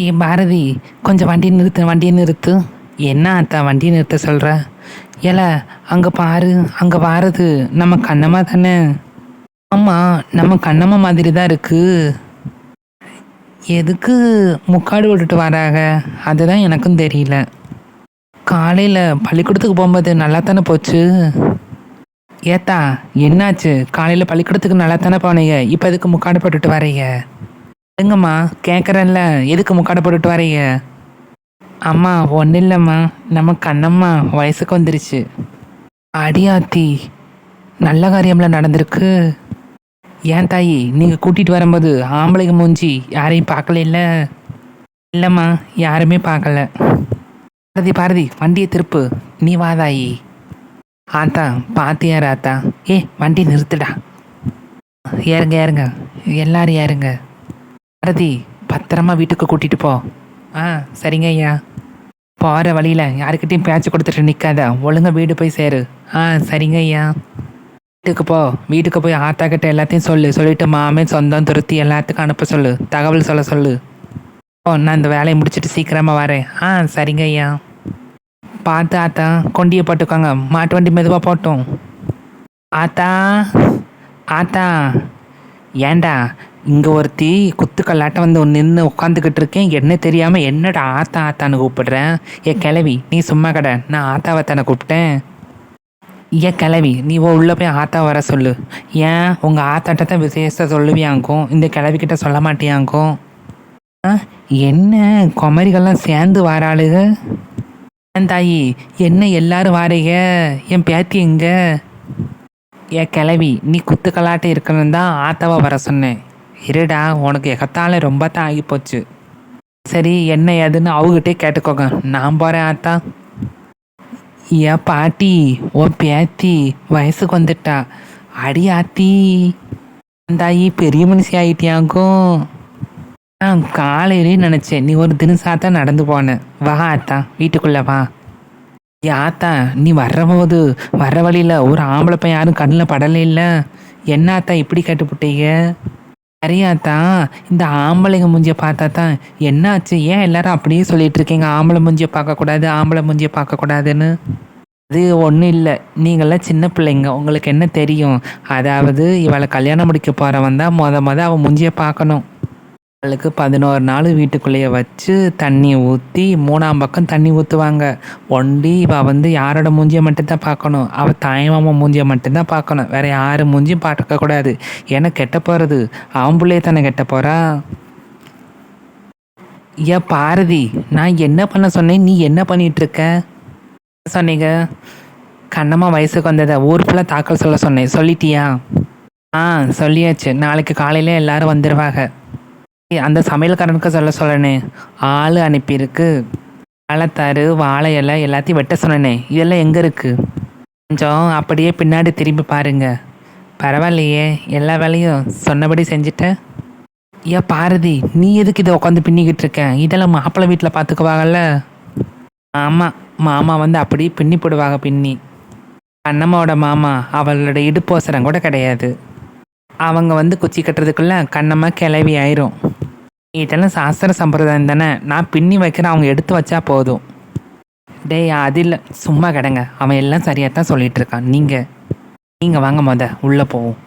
ஏ பாரதி கொஞ்சம் வண்டியை நிறுத்து வண்டியை நிறுத்து. என்ன அத்தா வண்டியை நிறுத்த சொல்கிற ஏல அங்கே பாரு அங்கே வாரது நம்ம கண்ணம்மா தானே? ஆமாம் நம்ம கண்ணம்மா மாதிரி தான் இருக்கு. எதுக்கு முக்காடு விட்டுட்டு வராங்க அதுதான் எனக்கும் தெரியல. காலையில் பள்ளிக்கூடத்துக்கு போகும்போது நல்லா தானே போச்சு? ஏத்தா என்னாச்சு? காலையில் பள்ளிக்கூடத்துக்கு நல்லா தானே போனீங்க? இப்போ எதுக்கு முக்காடு போட்டுட்டு வரீங்க எங்கம்மா? கேட்குறேன்ல எதுக்கு முக்காடை போட்டுட்டு வரீங்க அம்மா ஒன்றும் இல்லைம்மா நம்ம கண்ணம்மா வயசுக்கு வந்துருச்சு. அடியாத்தி நல்ல காரியம்லாம் நடந்திருக்கு. ஏன் தாயி நீங்கள் கூட்டிகிட்டு வரும்போது ஆம்பளைக்கு மூஞ்சி யாரையும் பார்க்கல இல்லை? இல்லைம்மா யாருமே பார்க்கல. பாரதி பாரதி வண்டியை திருப்பு. நீ வா தாயி. ஆத்தா பாத்தியாரு ஆத்தா. ஏ வண்டி நிறுத்துடா. ஏறுங்க ஏறுங்க. எல்லாரும் ஏறுங்க. பாரதி பத்திரமா வீட்டுக்கு கூட்டிட்டு போ. ஆ சரிங்க ஐயா. போகிற வழியில் யாருக்கிட்டையும் பேச்சு கொடுத்துட்டு நிற்காத ஒழுங்கா வீடு போய் சேரு. ஆ சரிங்க ஐயா. வீட்டுக்கு போ. வீட்டுக்கு போய் ஆத்தா கிட்ட எல்லாத்தையும் சொல்லு. சொல்லிட்டு மாமே சொந்தம் துருத்தி எல்லாத்துக்கும் அனுப்ப சொல்லு. தகவல் சொல்ல சொல்லு. ஓ நான் இந்த வேலையை முடிச்சிட்டு சீக்கிரமாக வரேன். ஆ சரிங்க ஐயா. பார்த்து ஆத்தா கொண்டியை போட்டுக்கோங்க. மாட்டு வண்டி மெதுவாக போட்டோம். ஆத்தா ஆத்தா. ஏன்டா இங்கே ஒருத்தி குத்துக்கல்லாட்டம் வந்து நின்று உட்காந்துக்கிட்டு இருக்கேன். என்ன தெரியாமல் என்னடா ஆத்தா ஆத்தான்னு கூப்பிடுறேன். ஏ கிளவி நீ சும்மா கடை. நான் ஆத்தாவை தானே கூப்பிட்டேன். ஏன் கிளவி நீ ஓ உள்ளே போய் ஆத்தா வர சொல்லு. ஏன்? உங்கள் ஆத்தாட்ட தான் விசேஷத்தை சொல்லுவியாங்கும் இந்த கிளவிக்கிட்ட சொல்ல மாட்டியாங்கும் ஆ என்ன? குமரிகள்லாம் சேர்ந்து வாராளுக. ஏன் தாயி என்ன எல்லாரும் வாரீங்க என் பேத்தி எங்கே? ஏ கிளவி நீ குத்துக்கலாட்டு இருக்கணும் தான் ஆத்தாவை வர சொன்னேன். இருடா உனக்கு எகத்தால ரொம்ப தான் ஆகி போச்சு சரி என்ன ஏதுன்னு அவகிட்டே கேட்டுக்கோங்க. நான் போகிறேன் ஆத்தா. என் பாட்டி ஓ பேத்தி வயசுக்கு வந்துட்டா. அடி ஆத்தி. அந்தாயி பெரிய மனுஷி ஆகிட்டியாக்கும் நான் காலையிலே நினச்சேன் நீ ஒரு தினசாத்தா நடந்து போன. வா ஆத்தா வீட்டுக்குள்ளே வா. ஏ ஆத்தா நீ வர்றபோது வர்ற வழியில் ஒரு ஆம்பளை பையன் யாரும் கண்ணில் படலை இல்லை என்ன ஆத்தா இப்படி கேட்டுப்புட்டீங்க? சரியாத்தா இந்த ஆம்பளைங்க மூஞ்சியை பார்த்தா தான் என்னாச்சு? ஏன் எல்லாரும் அப்படியே சொல்லிட்டு இருக்கீங்க ஆம்பளை மூஞ்சியை பார்க்கக்கூடாது ஆம்பளை மூஞ்சியை பார்க்கக்கூடாதுன்னு. அது ஒன்றும் இல்லை. நீங்களாம் சின்ன பிள்ளைங்க. உங்களுக்கு என்ன தெரியும்? அதாவது இவளை கல்யாணம் முடிக்க போகிறவன் தான் மொத மொதல் அவன் மூஞ்சியை பார்க்கணும். அவளுக்கு பதினோரு நாள் வீட்டுக்குள்ளேயே வச்சு தண்ணி ஊற்றி மூணாம் பக்கம் தண்ணி ஊற்றுவாங்க ஒண்டி இவள் வந்து யாரோட மூஞ்சியை மட்டும்தான் பார்க்கணும். அவள் தாய்மாமா மூஞ்சியை மட்டும்தான் பார்க்கணும். வேற யார் மூஞ்சியும் பார்க்கக்கூடாது ஏன்னா கெட்ட போகிறது அவன் பிள்ளைய தானே கெட்ட போகிறா ஏ பாரதி நான் என்ன பண்ண சொன்னேன்? நீ என்ன பண்ணிட்டு இருக்க சொன்னீங்க. கண்ணம்மா வயசுக்கு வந்ததை ஊர் ஃபுல்லாக தாக்கல் சொல்ல சொன்னேன். சொல்லிட்டியா? ஆ சொல்லியாச்சு. நாளைக்கு காலையில் எல்லாரும் வந்துடுவாங்க அந்த சமையல்காரனுக்கு சொல்ல சொல்லணே ஆள் அனுப்பியிருக்கு. வாழைத்தாறு வாழை இலை எல்லாத்தையும் வெட்ட சொன்னேனே. இதெல்லாம் எங்கே இருக்குது கொஞ்சம் அப்படியே பின்னாடி திரும்பி பாருங்க. பரவாயில்லையே எல்லா வேலையும் சொன்னபடி செஞ்சுட்டேன் ஏன் பாரதி நீ எதுக்கு இதை உட்காந்து பின்னிக்கிட்டு இருக்கேன் இதெல்லாம் மாப்பிள்ளை வீட்டில் பார்த்துக்குவாங்கல்ல ஆமாம் மாமா வந்து அப்படியே பின்னி போடுவாங்க பின்னி. கண்ணம்மாவோட மாமா அவளோட இடுப்போசரம் கூட கிடையாது. அவங்க வந்து குச்சி கட்டுறதுக்குள்ளே கண்ணம்மா கிளவி ஆயிரும். இதெல்லாம் சாஸ்திர சம்பிரதாயம் தானே? நான் பின்னி வைக்கிறேன் அவங்க எடுத்து வச்சா போதும். டேய் அது இல்லை. சும்மா கிடங்க. அவன் எல்லாம் சரியாக தான் சொல்லிகிட்ருக்கான் இருக்கான். நீங்கள் நீங்கள் வாங்க மொத. உள்ளே போவோம்.